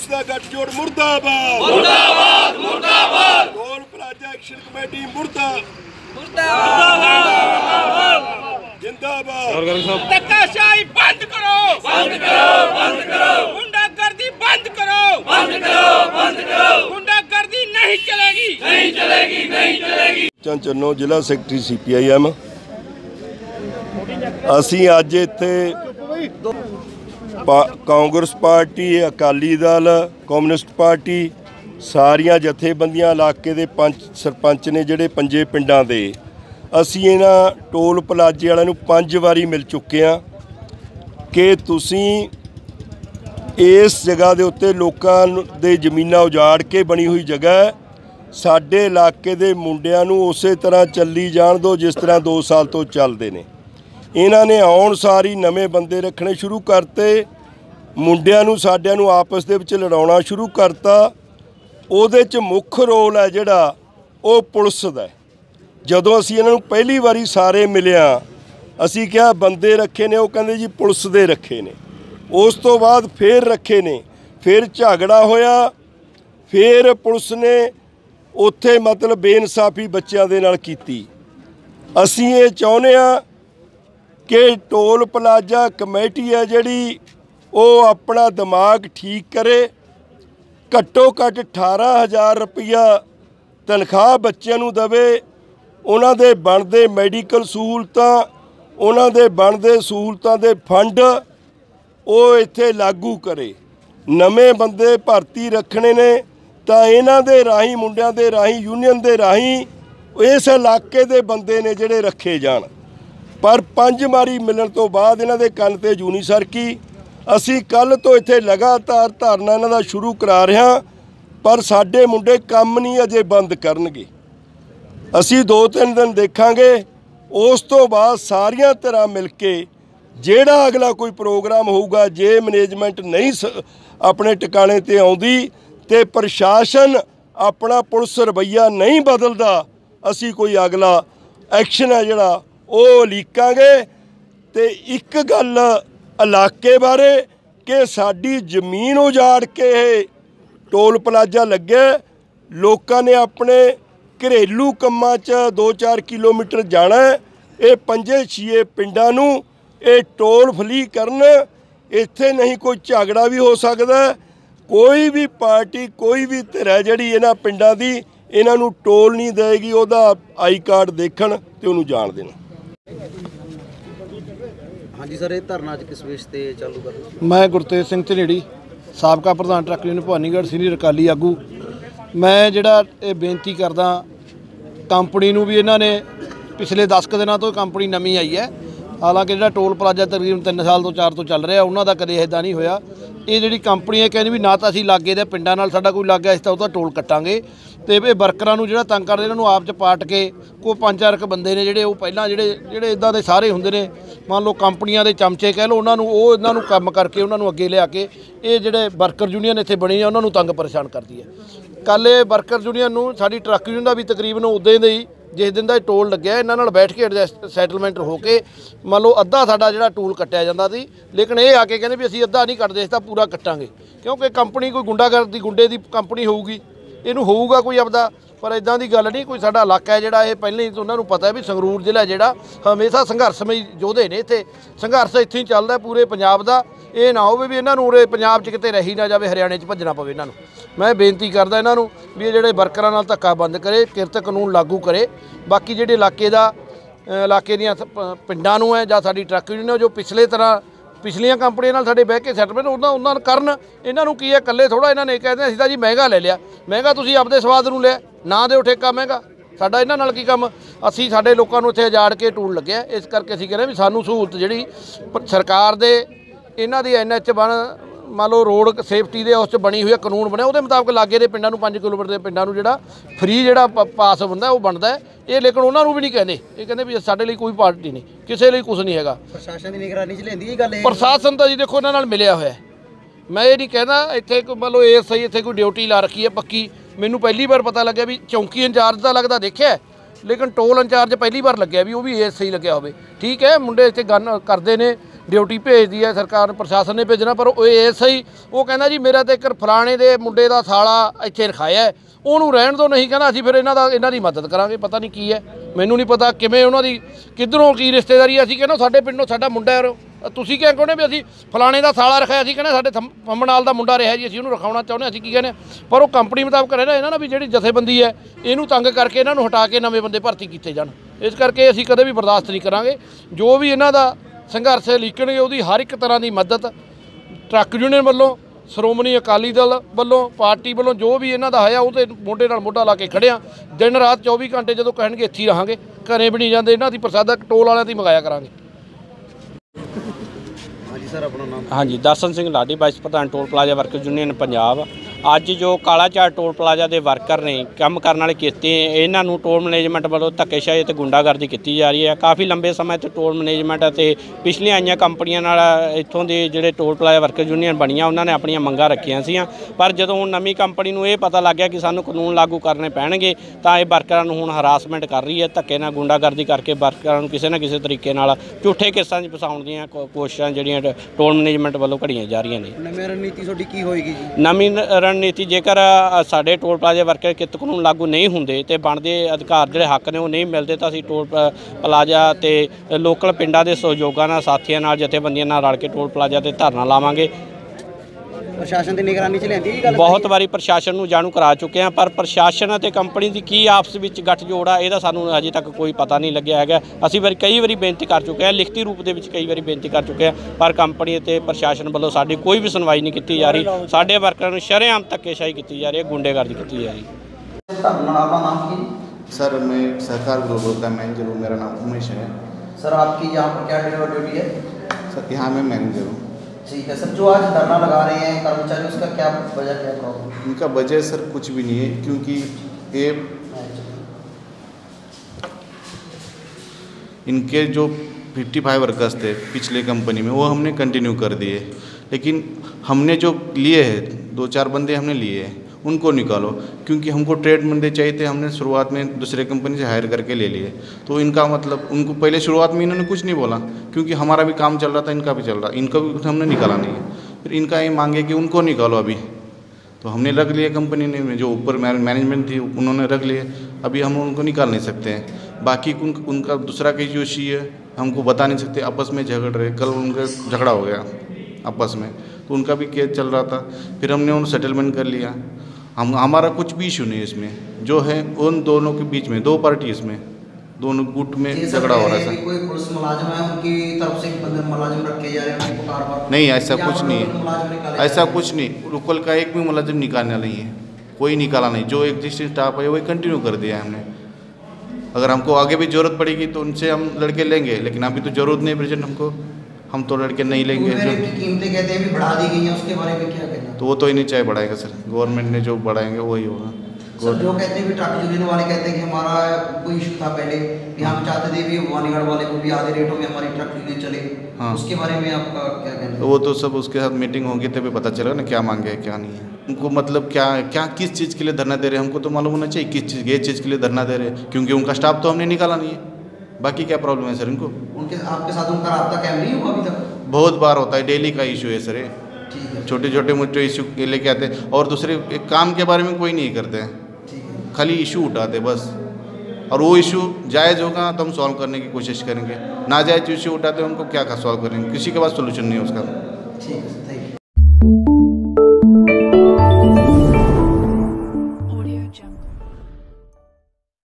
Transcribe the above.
ਕਾਂਗਰਸ ਦਾ ਗੱਠਜੋੜ ਮੁਰਦਾਬਾਦ। ਮੁਰਦਾਬਾਦ ਮੁਰਦਾਬਾਦ। ਟੋਲ ਪਲਾਜ਼ਾ ਐਕਸ਼ਨ ਕਮੇਟੀ ਮੁਰਦਾ। ਜਿੰਦਾਬਾਦ। ਧੱਕਾਸ਼ਾਹੀ ਬੰਦ ਕਰੋ। ਬੰਦ ਕਰੋ ਬੰਦ ਕਰੋ। ਗੁੰਡਾਗਰਦੀ ਬੰਦ ਕਰੋ। ਬੰਦ ਕਰੋ ਬੰਦ ਕਰੋ। ਗੁੰਡਾਗਰਦੀ ਨਹੀਂ ਚਲੇਗੀ। ਚੰਚਨੋ ਜ਼ਿਲ੍ਹਾ ਸੈਕਟਰੀ ਸੀਪੀਆਈਐਮ ਅਸੀਂ ਅੱਜ ਇੱਥੇ ਪਾ- Congress party, Akali Dal, communist party, ਸਾਰੀਆਂ ਜਥੇਬੰਦੀਆਂ ਇਲਾਕੇ ਦੇ ਪੰਚ ਸਰਪੰਚ ਨੇ ਜਿਹੜੇ ਪੰਜੇ ਪਿੰਡਾਂ ਦੇ। ਅਸੀਂ ਇਹਨਾਂ ਟੋਲ ਪਲਾਜੇ ਵਾਲਿਆਂ ਨੂੰ ਪੰਜ ਵਾਰੀ ਮਿਲ ਚੁੱਕੇ ਹਾਂ ਕਿ ਤੁਸੀਂ ਇਸ ਜਗ੍ਹਾ ਦੇ ਉੱਤੇ ਲੋਕਾਂ ਨੂੰ- ਦੇ ਜ਼ਮੀਨਾਂ ਉਜਾੜ ਕੇ ਬਣੀ ਹੋਈ ਜਗ੍ਹਾ ਹੈ। ਸਾਡੇ ਇਲਾਕੇ ਦੇ ਮੁੰਡਿਆਂ ਨੂੰ ਉਸੇ ਤਰ੍ਹਾਂ ਚੱਲੀ ਜਾਣ ਦਿਓ ਜਿਸ ਤਰ੍ਹਾਂ 2 ਸਾਲ ਤੋਂ ਚੱਲਦੇ ਨੇ। ਇਹਨਾਂ ਨੇ ਆਉਣ ਸਾਰੀ ਨਵੇਂ ਬੰਦੇ ਰੱਖਣੇ ਸ਼ੁਰੂ ਕਰਤੇ। ਮੁੰਡਿਆਂ ਨੂੰ, ਸਾਡਿਆਂ ਨੂੰ ਆਪਸ ਦੇ ਵਿੱਚ ਲੜਾਉਣਾ ਸ਼ੁਰੂ ਕਰਤਾ। ਉਹਦੇ 'ਚ ਮੁੱਖ ਰੋਲ ਹੈ ਜਿਹੜਾ, ਉਹ ਪੁਲਿਸ ਦਾ ਜਦੋਂ ਅਸੀਂ ਇਹਨਾਂ ਨੂੰ ਪਹਿਲੀ ਵਾਰੀ ਸਾਰੇ ਮਿਲਿਆ, ਅਸੀਂ ਕਿਹਾ ਬੰਦੇ ਰੱਖੇ ਨੇ, ਉਹ ਕਹਿੰਦੇ ਜੀ ਪੁਲਿਸ ਦੇ ਰੱਖੇ ਨੇ। ਉਸ ਤੋਂ ਬਾਅਦ ਫੇਰ ਰੱਖੇ ਨੇ। ਫਿਰ ਝਗੜਾ ਹੋਇਆ। ਫਿਰ ਪੁਲਿਸ ਨੇ ਉੱਥੇ ਮਤਲਬ ਬੇਇਨਸਾਫੀ ਬੱਚਿਆਂ ਦੇ ਨਾਲ ਕੀਤੀ। ਅਸੀਂ ਇਹ ਚਾਹੁੰਦੇ ਆ ਕਿ ਟੋਲ ਪਲਾਜ਼ਾ ਕਮੇਟੀ ਹੈ ਜਿਹੜੀ ਉਹ ਆਪਣਾ ਦਿਮਾਗ ਠੀਕ ਕਰੇ। ਘੱਟੋ ਘੱਟ 18000 ਰੁਪਇਆ ਤਨਖਾਹ ਬੱਚਿਆਂ ਨੂੰ ਦੇਵੇ। ਉਹਨਾਂ ਦੇ ਬਣਦੇ ਮੈਡੀਕਲ ਸਹੂਲਤਾਂ, ਉਹਨਾਂ ਦੇ ਬਣਦੇ ਸਹੂਲਤਾਂ ਦੇ ਫੰਡ ਉਹ ਇੱਥੇ ਲਾਗੂ ਕਰੇ। ਨਵੇਂ ਬੰਦੇ ਭਰਤੀ ਰੱਖਣੇ ਨੇ ਤਾਂ ਇਹਨਾਂ ਦੇ ਰਾਹੀਂ, ਮੁੰਡਿਆਂ ਦੇ ਰਾਹੀਂ, ਯੂਨੀਅਨ ਦੇ ਰਾਹੀਂ ਇਸ ਇਲਾਕੇ ਦੇ ਬੰਦੇ ਨੇ ਜਿਹੜੇ ਰੱਖੇ ਜਾਣ। ਪਰ ਪੰਜ ਮਾਰੀ ਮਿਲਣ ਤੋਂ ਬਾਅਦ ਇਹਨਾਂ ਦੇ ਕੰਨ ਤੇ ਜੂਨੀ ਸਰਕੀ। ਅਸੀਂ ਕੱਲ ਤੋਂ ਇੱਥੇ ਲਗਾਤਾਰ ਧਰਨਾ ਇਹਨਾਂ ਦਾ ਸ਼ੁਰੂ ਕਰਾ ਰਹੇ ਹਾਂ, ਪਰ ਸਾਡੇ ਮੁੰਡੇ ਕੰਮ ਨਹੀਂ ਅਜੇ ਬੰਦ ਕਰਨਗੇ। ਅਸੀਂ ਦੋ ਤਿੰਨ ਦਿਨ ਦੇਖਾਂਗੇ, ਉਸ ਤੋਂ ਬਾਅਦ ਸਾਰੀਆਂ ਤਰ੍ਹਾਂ ਮਿਲ ਕੇ ਜਿਹੜਾ ਅਗਲਾ ਕੋਈ ਪ੍ਰੋਗਰਾਮ ਹੋਊਗਾ, ਜੇ ਮੈਨੇਜਮੈਂਟ ਨਹੀਂ ਸ- ਆਪਣੇ ਟਿਕਾਣੇ ਤੇ ਆਉਂਦੀ ਤੇ ਪ੍ਰਸ਼ਾਸਨ ਆਪਣਾ ਪੁਲਿਸ ਰਵੱਈਆ ਨਹੀਂ ਬਦਲਦਾ, ਅਸੀਂ ਕੋਈ ਅਗਲਾ ਐਕਸ਼ਨ ਹੈ ਜਿਹੜਾ ਉਹ ਲੀਕਾਂਗੇ ਤੇ ਇੱਕ ਗੱਲ ਇਲਾਕੇ ਬਾਰੇ ਕਿ ਸਾਡੀ ਜ਼ਮੀਨ ਉਜਾੜ ਕੇ ਇਹ ਟੋਲ ਪਲਾਜ਼ਾ ਲੱਗਿਆ। ਲੋਕਾਂ ਨੇ ਆਪਣੇ ਘਰੇਲੂ ਕੰਮਾਂ 'ਚ 2-4 ਕਿਲੋਮੀਟਰ ਜਾਣਾ ਇਹ ਪੰਜੇ ਛੀਏ ਪਿੰਡਾਂ ਨੂੰ ਇਹ ਟੋਲ ਫਲੀ ਕਰਨ। ਇੱਥੇ ਨਹੀਂ ਕੋਈ ਝਗੜਾ ਵੀ ਹੋ ਸਕਦਾ। ਕੋਈ ਵੀ ਪਾਰਟੀ, ਕੋਈ ਵੀ ਧਿਰ ਹੈ ਜਿਹੜੀ ਇਹਨਾਂ ਪਿੰਡਾਂ ਦੀ, ਇਹਨਾਂ ਨੂੰ ਟੋਲ ਨਹੀਂ ਦੇਗੀ, ਉਹਦਾ ਆਈ ਕਾਰਡ ਦੇਖਣ ਤੇ ਉਹਨੂੰ ਜਾਣ ਦੇਣ। ਹਾਂਜੀ ਸਰ, ਇਹ ਧਰਨਾ ਅੱਜ ਕਿਸ ਵਿਸ਼ ਤੇ ਚਾਲੂ ਕਰ ਰਹੇ ਮੈਂ ਗੁਰਤੇਜ ਸਿੰਘ ਝਨੇੜੀ ਸਾਬਕਾ ਪ੍ਰਧਾਨ truck union Bhawanigarh, senior Akali ਆਗੂ। ਮੈਂ ਜਿਹੜਾ ਇਹ ਬੇਨਤੀ ਕਰਦਾ, ਕੰਪਨੀ ਨੂੰ ਵੀ ਇਹਨਾਂ ਨੇ ਪਿਛਲੇ 10 ਕੁ ਦਿਨਾਂ ਤੋਂ ਕੰਪਨੀ ਨਵੀਂ ਆਈ ਹੈ। ਹਾਲਾਂਕਿ ਜਿਹੜਾ ਟੋਲ ਪਲਾਜ਼ਾ ਤਕਰੀਬਨ 3 ਸਾਲ ਤੋਂ 4 ਤੋਂ ਚੱਲ ਰਿਹਾ, ਉਹਨਾਂ ਦਾ ਕਦੇ ਇਦਾਂ ਨਹੀਂ ਹੋਇਆ। ਇਹ ਜਿਹੜੀ ਕੰਪਨੀ ਹੈ, ਕਹਿੰਦੀ ਵੀ ਨਾ ਤਾਂ ਅਸੀਂ ਲਾਗੇ ਦੇ ਪਿੰਡਾਂ ਨਾਲ ਸਾਡਾ ਕੋਈ ਲੱਗਾ ਇਸ ਤਾਂ ਉਹਦਾ ਟੋਲ ਕੱਟਾਂਗੇ। ਤੇ ਇਹ ਵਰਕਰਾਂ ਨੂੰ ਜਿਹੜਾ ਤੰਗ ਕਰਦੇ, ਇਹਨਾਂ ਨੂੰ ਆਪ ਚ ਪਾਟ ਕੇ, ਕੋਈ ਪੰਜ ਚਾਰ ਕੁ ਬੰਦੇ ਨੇ ਜਿਹੜੇ ਉਹ ਪਹਿਲਾਂ ਜਿਹੜੇ ਜਿਹੜੇ ਇਦਾਂ ਦੇ ਸਾਰੇ ਹੁੰਦੇ ਨੇ, ਮੰਨ ਲਓ ਕੰਪਨੀਆਂ ਦੇ ਚਮਚੇ ਕਹਿ ਲਓ, ਉਹਨਾਂ ਨੂੰ, ਉਹ ਇਹਨਾਂ ਨੂੰ ਕੰਮ ਕਰਕੇ ਉਹਨਾਂ ਨੂੰ ਅੱਗੇ ਲਿਆ ਕੇ, ਇਹ ਜਿਹੜੇ ਵਰਕਰ ਯੂਨੀਅਨ ਇੱਥੇ ਬਣੀ ਆ, ਉਹਨਾਂ ਨੂੰ ਤੰਗ ਪਰੇਸ਼ਾਨ ਕਰਦੀ ਹੈ। ਕੱਲ ਇਹ ਵਰਕਰ ਯੂਨੀਅਨ ਨੂੰ ਸਾਡੀ ਟਰੱਕ ਯੂਨੀਅਨ ਦਾ ਵੀ ਤਕਰੀਬਨ ਉਦੋਂ ਦੇ ਹੀ, ਜਿਸ ਦਿਨ ਦਾ ਇਹ ਟੋਲ ਲੱਗਿਆ, ਇਹਨਾਂ ਨਾਲ ਬੈਠ ਕੇ ਐਡਜਸਟ ਸੈਟਲਮੈਂਟ ਹੋ ਕੇ, ਮੰਨ ਲਓ ਅੱਧਾ ਸਾਡਾ ਜਿਹੜਾ ਟੋਲ ਕੱਟਿਆ ਜਾਂਦਾ ਸੀ, ਲੇਕਿਨ ਇਹ ਆ ਕੇ ਕਹਿੰਦੇ ਵੀ ਅਸੀਂ ਅੱਧਾ ਨਹੀਂ ਕੱਟਦੇ, ਅਸੀਂ ਤਾਂ ਪੂਰਾ ਕੱਟਾਂਗੇ। ਕਿਉਂਕਿ ਕੰਪਨੀ ਕੋਈ ਗੁੰਡਾਗਰਦੀ, ਗੁੰਡੇ ਦੀ ਕੰਪਨੀ ਹੋਊਗੀ ਇਹਨੂੰ ਹੋਊਗਾ ਕੋਈ ਆਪਦਾ, ਪਰ ਇਦਾਂ ਦੀ ਗੱਲ ਨਹੀਂ, ਕੋਈ ਸਾਡਾ ਇਲਾਕਾ ਹੈ ਜਿਹੜਾ ਇਹ ਪਹਿਲਾਂ ਹੀ ਉਹਨਾਂ ਨੂੰ ਪਤਾ ਹੈ ਵੀ ਸੰਗਰੂਰ ਜ਼ਿਲ੍ਹਾ ਜਿਹੜਾ ਹਮੇਸ਼ਾ ਸੰਘਰਸ਼ਮਈ ਯੋਧੇ ਨੇ ਇੱਥੇ। ਸੰਘਰਸ਼ ਇੱਥੇ ਹੀ ਚੱਲਦਾ ਪੂਰੇ ਪੰਜਾਬ ਦਾ। ਇਹ ਨਾ ਹੋਵੇ ਵੀ ਇਹਨਾਂ ਨੂੰ ਉਰੇ ਪੰਜਾਬ 'ਚ ਕਿਤੇ ਰਹੀ ਨਾ ਜਾਵੇ, ਹਰਿਆਣੇ 'ਚ ਭੱਜਣਾ ਪਵੇ ਇਹਨਾਂ ਨੂੰ। ਮੈਂ ਬੇਨਤੀ ਕਰਦਾ ਇਹਨਾਂ ਨੂੰ ਵੀ ਇਹ ਜਿਹੜੇ ਵਰਕਰਾਂ ਨਾਲ ਧੱਕਾ ਬੰਦ ਕਰੇ, ਕਿਰਤ ਕਾਨੂੰਨ ਲਾਗੂ ਕਰੇ। ਬਾਕੀ ਜਿਹੜੇ ਇਲਾਕੇ ਦਾ ਇਲਾਕੇ ਦੀਆਂ ਪਿੰਡਾਂ ਨੂੰ ਹੈ ਜਾਂ ਸਾਡੀ ਟਰੱਕ ਯੂਨੀਅਨ ਜੋ ਪਿਛਲੇ ਤਰ੍ਹਾਂ ਪਿਛਲੀਆਂ ਕੰਪਨੀਆਂ ਨਾਲ ਸਾਡੇ ਬਹਿ ਕੇ ਸੈਟਲਮੈਂਟ ਉਹਨਾਂ ਉਹਨਾਂ ਨੂੰ ਕਰਨ, ਇਹਨਾਂ ਨੂੰ ਕੀ ਹੈ, ਇਕੱਲੇ ਥੋੜਾ ਇਹਨਾਂ ਨੇ ਕਹਿੰਦੇ ਅਸੀਂ ਤਾਂ ਜੀ ਮਹਿੰਗਾ ਲੈ ਲਿਆ। ਮਹਿੰਗਾ ਤੁਸੀਂ ਆਪਦੇ ਸਵਾਦ ਨੂੰ ਲਿਆ, ਨਾ ਦਿਓ ਠੇਕਾ ਮਹਿੰਗਾ। ਸਾਡਾ ਇਹਨਾਂ ਨਾਲ ਕੀ ਕੰਮ? ਅਸੀਂ ਸਾਡੇ ਲੋਕਾਂ ਨੂੰ ਇੱਥੇ ਉਜਾੜ ਕੇ ਟੂਲ ਲੱਗਿਆ ਇਸ ਕਰਕੇ ਅਸੀਂ ਕਹਿੰਦੇ ਵੀ ਸਾਨੂੰ ਸਹੂਲਤ ਜਿਹੜੀ ਪ- ਸਰਕਾਰ ਦੇ, ਇਹਨਾਂ ਦੀ ਐਨਐਚ ਬਣ ਮੰਨ ਲਓ ਰੋਡ ਸੇਫਟੀ ਦੇ ਉਸ 'ਚ ਬਣੀ ਹੋਈ ਹੈ ਕਾਨੂੰਨ ਬਣਿਆ ਉਹਦੇ ਮੁਤਾਬਕ ਲਾਗੇ ਦੇ ਪਿੰਡਾਂ ਨੂੰ 5 ਕਿਲੋਮੀਟਰ ਦੇ ਪਿੰਡਾਂ ਨੂੰ ਜਿਹੜਾ ਫ੍ਰੀ ਜਿਹੜਾ ਪਾਸ ਹੁੰਦਾ ਉਹ ਬਣਦਾ। ਇਹ ਲੇਕਿਨ ਉਹਨਾਂ ਨੂੰ ਵੀ ਨਹੀਂ ਕਹਿੰਦੇ। ਇਹ ਕਹਿੰਦੇ ਵੀ ਸਾਡੇ ਲਈ ਕੋਈ ਪਾਰਟੀ ਨਹੀਂ ਕਿਸੇ ਲਈ ਕੁਝ ਨਹੀਂ ਹੈਗਾ। ਪ੍ਰਸ਼ਾਸਨ ਦੀ ਨਿਗਰਾਨੀ 'ਚ ਲੈਂਦੀ ਇਹ ਗੱਲ ਇਹ? ਪ੍ਰਸ਼ਾਸਨ ਤਾਂ ਜੀ ਦੇਖੋ ਇਹਨਾਂ ਨਾਲ ਮਿਲਿਆ ਹੋਇਆ। ਮੈਂ ਇਹ ਨਹੀਂ ਕਹਿੰਦਾ ਇੱਥੇ ਕੋਈ ਮੰਨ ਲਓ ਏਐਸਆਈ ਇੱਥੇ ਕੋਈ ਡਿਊਟੀ ਲਾ ਰੱਖੀ ਹੈ ਪੱਕੀ। ਮੈਨੂੰ ਪਹਿਲੀ ਵਾਰ ਪਤਾ ਲੱਗਿਆ ਵੀ ਚੌਂਕੀ ਇੰਚਾਰਜ ਦਾ ਲੱਗਦਾ ਦੇਖਿਆ ਲੇਕਿਨ ਟੋਲ ਇੰਚਾਰਜ ਪਹਿਲੀ ਵਾਰ ਲੱਗਿਆ ਵੀ ਉਹ ਵੀ ਏਐਸਆਈ ਲੱਗਿਆ ਹੋਵੇ। ਠੀਕ ਹੈ ਮੁੰਡੇ ਇੱਥੇ ਗਨ ਕਰਦੇ ਨੇ। ਡਿਊਟੀ ਭੇਜਦੀ ਹੈ ਸਰਕਾਰ ਪ੍ਰਸ਼ਾਸਨ ਨੇ ਭੇਜਣਾ ਪਰ ਉਹ ਐਸਾ ਹੀ ਉਹ ਕਹਿੰਦਾ ਜੀ ਮੇਰਾ ਤੇ ਇੱਕ ਫਲਾਣੇ ਦੇ ਮੁੰਡੇ ਦਾ ਸਾਲਾ ਇੱਥੇ ਰਖਾਇਆ ਉਹਨੂੰ ਰਹਿਣ ਤੋਂ ਨਹੀਂ ਕਹਿੰਦਾ ਅਸੀਂ ਫਿਰ ਇਹਨਾਂ ਦਾ ਇਹਨਾਂ ਦੀ ਮਦਦ ਕਰਾਂਗੇ ਪਤਾ ਨਹੀਂ ਕੀ ਹੈ ਮੈਨੂੰ ਨਹੀਂ ਪਤਾ ਕਿਵੇਂ ਉਹਨਾਂ ਦੀ ਕਿੱਧਰੋਂ ਕੀ ਰਿਸ਼ਤੇਦਾਰੀ ਹੈ। ਅਸੀਂ ਕਹਿੰਦਾ ਸਾਡੇ ਪਿੰਡੋਂ ਸਾਡਾ ਮੁੰਡਾ ਹੈ ਉਹ। ਤੁਸੀਂ ਕਿਹਾ ਕਹਿੰਦੇ ਵੀ ਅਸੀਂ ਫਲਾਣੇ ਦਾ ਸਾਲਾ ਰਖਾਇਆ ਸੀ ਕਹਿੰਦੇ ਸਾਡੇ ਥੰਮ- ਨਾਲ ਦਾ ਮੁੰਡਾ ਰਿਹਾ ਜੀ ਅਸੀਂ ਉਹਨੂੰ ਰਖਾਉਣਾ ਚਾਹੁੰਦੇ ਹਾਂ, ਅਸੀਂ ਕੀ ਕਹਿੰਦੇ ਹਾਂ? ਪਰ ਉਹ ਕੰਪਨੀ ਮੁਤਾਬਕ ਰਹਿਣਾ ਇਹਨਾਂ ਨਾਲ ਵੀ ਜਿਹੜੀ ਜਥੇਬੰਦੀ ਹੈ ਇਹਨੂੰ ਤੰਗ ਕਰਕੇ ਇਹਨਾਂ ਨੂੰ ਹਟਾ ਕੇ ਨਵੇਂ ਬੰਦੇ ਭਰਤੀ ਕੀਤੇ ਜਾਣ ਇਸ ਕਰਕੇ ਅਸੀਂ ਕਦੇ ਵੀ ਬਰਦਾਸ਼ਤ ਨਹੀਂ ਕਰਾਂਗੇ ਜੋ ਵੀ ਇਹਨਾਂ ਦਾ ਸੰਘਰਸ਼ ਲਿਖਣਗੇ ਉਹਦੀ ਹਰ ਇੱਕ ਤਰ੍ਹਾਂ ਦੀ ਮਦਦ ਟਰੱਕ ਯੂਨੀਅਨ ਵੱਲੋਂ ਸ਼੍ਰੋਮਣੀ ਅਕਾਲੀ ਦਲ ਵੱਲੋਂ ਪਾਰਟੀ ਵੱਲੋਂ ਜੋ ਵੀ ਇਹਨਾਂ ਦਾ ਹੈ ਉਹ ਤੇ ਮੋਢੇ ਨਾਲ ਮੋਢਾ ਲਾ ਕੇ ਖੜਿਆ ਦਿਨ ਰਾਤ 24 ਘੰਟੇ ਜਦੋਂ ਕਹਿਣਗੇ ਇੱਥੇ ਹੀ ਰਹਾਂਗੇ ਘਰੇ ਵੀ ਨਹੀਂ ਜਾਂਦੇ ਇਹਨਾਂ ਦੀ ਪ੍ਰਸਾਦਾ ਟੋਲ ਵਾਲਿਆਂ ਦੀ ਮੰਗਾਇਆ ਕਰਾਂਗੇ। ਹਾਂਜੀ ਸਰ ਆਪਣਾ ਨਾਮ? ਹਾਂਜੀ ਦਰਸ਼ਨ ਸਿੰਘ ਲਾਡੀ ਵਾਈਸ ਪ੍ਰਧਾਨ toll plaza worker union Punjab. ਅੱਜ ਜੋ ਕਾਲਾਚਾਰ ਟੋਲ ਪਲਾਜ਼ਾ ਦੇ ਵਰਕਰ ਨੇ ਕੰਮ ਕਰਨ ਵਾਲੇ ਕਿਸ਼ਤੀ ਇਹਨਾਂ ਨੂੰ ਟੋਲ ਮੈਨੇਜਮੈਂਟ ਵੱਲੋਂ ਧੱਕੇਸ਼ਾਹੀ ਅਤੇ ਗੁੰਡਾਗਰਦੀ ਕੀਤੀ ਜਾ ਰਹੀ ਹੈ। ਕਾਫੀ ਲੰਬੇ ਸਮੇਂ ਤੋਂ ਟੋਲ ਮੈਨੇਜਮੈਂਟ ਅਤੇ ਪਿਛਲੀਆਂ ਆਈਆਂ ਕੰਪਨੀਆਂ ਨਾਲ ਇੱਥੋਂ ਦੇ ਜਿਹੜੇ ਟੋਲ ਪਲਾਜ਼ਾ ਵਰਕਰ ਯੂਨੀਅਨ ਬਣੀਆਂ ਉਹਨਾਂ ਨੇ ਆਪਣੀਆਂ ਮੰਗਾਂ ਰੱਖੀਆਂ ਸੀਆਂ। ਪਰ ਜਦੋਂ ਹੁਣ ਨਵੀਂ ਕੰਪਨੀ ਨੂੰ ਇਹ ਪਤਾ ਲੱਗ ਗਿਆ ਕਿ ਸਾਨੂੰ ਕਾਨੂੰਨ ਲਾਗੂ ਕਰਨੇ ਪੈਣਗੇ ਤਾਂ ਇਹ ਵਰਕਰਾਂ ਨੂੰ ਹੁਣ ਹਰਾਸਮੈਂਟ ਕਰ ਰਹੀ ਹੈ। ਧੱਕੇ ਨਾਲ ਗੁੰਡਾਗਰਦੀ ਕਰਕੇ ਵਰਕਰਾਂ ਨੂੰ ਕਿਸੇ ਨਾ ਕਿਸੇ ਤਰੀਕੇ ਨਾਲ ਝੂਠੇ ਕੇਸਾਂ 'ਚ ਫਸਾਉਣ ਦੀਆਂ ਕੋਸ਼ਿਸ਼ਾਂ ਜਿਹੜੀਆਂ ਟੋਲ ਮੈਨੇਜਮੈਂਟ ਵੱਲੋਂ ਘੜੀਆਂ ਜਾ ਰਹੀਆਂ ਨੇ। ਨਵੀਂ ਰਣਨੀਤੀ ਤੁਹਾਡੀ ਕੀ ਹੋਏਗੀ ਜੀ? ਨਵੀਂ ਰਣਨੀਤੀ ਜੇਕਰ ਸਾਡੇ ਟੋਲ ਪਲਾਜੇ ਵਰਕਰ ਕਿਤ ਕਾਨੂੰਨ ਲਾਗੂ ਨਹੀਂ ਹੁੰਦੇ ਤੇ ਬਣਦੇ ਅਧਿਕਾਰ ਜਿਹੜੇ ਹੱਕ ਨੇ ਉਹ ਨਹੀਂ ਮਿਲਦੇ ਤਾਂ ਅਸੀਂ ਟੋਲ ਪ- ਪਲਾਜ਼ਾ ਤੇ ਲੋਕਲ ਪਿੰਡਾਂ ਦੇ ਸਹਿਯੋਗਾਂ ਨਾਲ, ਸਾਥੀਆਂ ਨਾਲ, ਜਥੇਬੰਦੀਆਂ ਨਾਲ ਰਲ ਕੇ ਟੋਲ ਪਲਾਜ਼ਾ ਤੇ ਧਰਨਾ ਲਾਵਾਂਗੇ। ਪ੍ਰਸ਼ਾਸਨ ਦੀ ਨਿਗਰਾਨੀ ਚ ਲੈਂਦੀ ਇਹ ਗੱਲ ਬਹੁਤ ਵਾਰੀ ਪ੍ਰਸ਼ਾਸਨ ਨੂੰ ਜਾਣੂ ਕਰਾ ਚੁੱਕੇ ਹਾਂ ਪਰ ਪ੍ਰਸ਼ਾਸਨ ਅਤੇ ਕੰਪਨੀ ਦੀ ਕੀ ਆਪਸ ਵਿੱਚ ਗੱਠਜੋੜ ਆ ਇਹਦਾ ਸਾਨੂੰ ਅਜੇ ਤੱਕ ਕੋਈ ਪਤਾ ਨਹੀਂ ਲੱਗਿਆ ਹੈਗਾ ਅਸੀਂ ਵਾਰੀ ਕਈ ਵਾਰੀ ਬੇਨਤੀ ਕਰ ਚੁੱਕੇ ਹਾਂ ਲਿਖਤੀ ਰੂਪ ਦੇ ਵਿੱਚ ਕਈ ਵਾਰੀ ਬੇਨਤੀ ਕਰ ਚੁੱਕੇ ਹਾਂ ਪਰ ਕੰਪਨੀ ਅਤੇ ਪ੍ਰਸ਼ਾਸਨ ਵੱਲੋਂ ਸਾਡੀ ਕੋਈ ਵੀ ਸੁਣਵਾਈ ਨਹੀਂ ਕੀਤੀ ਜਾ ਰਹੀ ਸਾਡੇ ਵਰਕਰਾਂ ਨੂੰ ਸ਼ਰੇਆਮ ਧੱਕੇਸ਼ਾਹੀ ਕੀਤੀ ਜਾ ਰਹੀ ਹੈ ਗੁੰਡੇਗਰਦੀ ਕੀਤੀ ਜਾ ਰਹੀ ਹੈ ਧਰਨਾ ਆਪਣਾ ਨਾਮ ਕੀ सर मैं सहकार ग्लोबल का मैनेजर हूँ मेरा नाम उमेश है सर आपकी यहाँ पर क्या ड्यूटी है सर यहाँ मैं मैनेजर हूँ ठीक है सर जो आज धरना लगा रहे हैं कर्मचारी उसका क्या वजह क्या प्रॉब्लम इनका वजह सर कुछ भी नहीं है क्योंकि ये इनके जो 55 वर्कर्स थे पिछले कंपनी में वो हमने कंटिन्यू कर दिए। लेकिन हमने जो लिए हैं दो चार बंदे हमने लिए हैं। उनको निकालो क्योंकि हमको ट्रेड बंदे चाहिए थे हमने शुरुआत में दूसरे कंपनी से हायर करके ले लिए। तो इनका मतलब उनको पहले शुरुआत में इन्होंने कुछ नहीं बोला क्योंकि हमारा भी काम चल रहा था इनका भी चल रहा इनका भी हमने निकाला नहीं है। फिर इनका ये मांगे कि उनको निकालो अभी। तो हमने रख लिए कंपनी ने जो ऊपर मैनेजमेंट थी उन्होंने रख लिए अभी हम उनको निकाल नहीं सकते हैं। बाकी उन, उनका दूसरा केस जो इशू है हमको बता नहीं सकते आपस में झगड़ रहे कल उनका झगड़ा हो गया आपस में। तो उनका भी केस चल रहा था फिर हमने उन सेटलमेंट कर लिया। हम हमारा कुछ भी इशू नहीं है इसमें। जो है उन दोनों के बीच में दो पार्टी इसमें। दोनों गुट में झगड़ा हो रहा है कोई पुलिस मुलाजिम है उनकी तरफ़ से बंदे मुलाजिम रखे जा रहे हैं नहीं ऐसा कुछ नहीं है। ऐसा कुछ नहीं। लोकल का एक भी मुलाजिम निकालना नहीं है। कोई निकाला नहीं। जो एग्जिस्टिंग स्टाफ है वही कंटिन्यू कर दिया है हमने। अगर हमको आगे भी ज़रूरत पड़ेगी तो उनसे हम लड़के लेंगे लेकिन अभी तो ज़रूरत नहीं प्रेजेंट हमको। हम तो लड़के नहीं लेंगे जो कीमतें कहते हैं भी बढ़ा दी गई हैं उसके बारे में क्या कहना? तो वो तो ही नहीं चाहे बढ़ाएगा सर। गवर्नमेंट ने जो बढ़ाएँगे वही होगा। सर जो कहते हैं भी ट्रक यूनियन वाले कहते हैं कि हमारा कोई इशू था पहले। कि हम चाहते थे भी वानीगढ़ वाले को भी आधे रेटों में हमारी ट्रक यूनियन चले। हाँ। उसके बारे में आपका क्या कहना है? वो तो सब उसके साथ मीटिंग होगी तभी पता चलेगा ना क्या मांगे क्या नहीं है। उनको मतलब क्या क्या किस चीज़ के लिए धरना दे रहे हैं? हमको तो मालूम होना चाहिए किस चीज़ ये चीज़ के लिए धरना दे रहे हैं। क्योंकि उनका स्टाफ तो हमने निकाला नहीं है। बाकी क्या प्रॉब्लम है सर इनको? उनके आपके साथ उनका रब्ता कायम नहीं हुआ अभी तक? बहुत बार होता है डेली का इशू है सर ये। छोटे छोटे मोटे इशू लेके आते हैं और दूसरे एक काम के बारे में कोई नहीं करते हैं। है। खाली इशू उठाते बस। और वो इशू जायज़ होगा तो हम सॉल्व करने की कोशिश करेंगे। ना जायज़ इशू उठाते हैं उनको क्या सॉल्व करेंगे? किसी के पास सोल्यूशन नहीं है उसका। ठीक है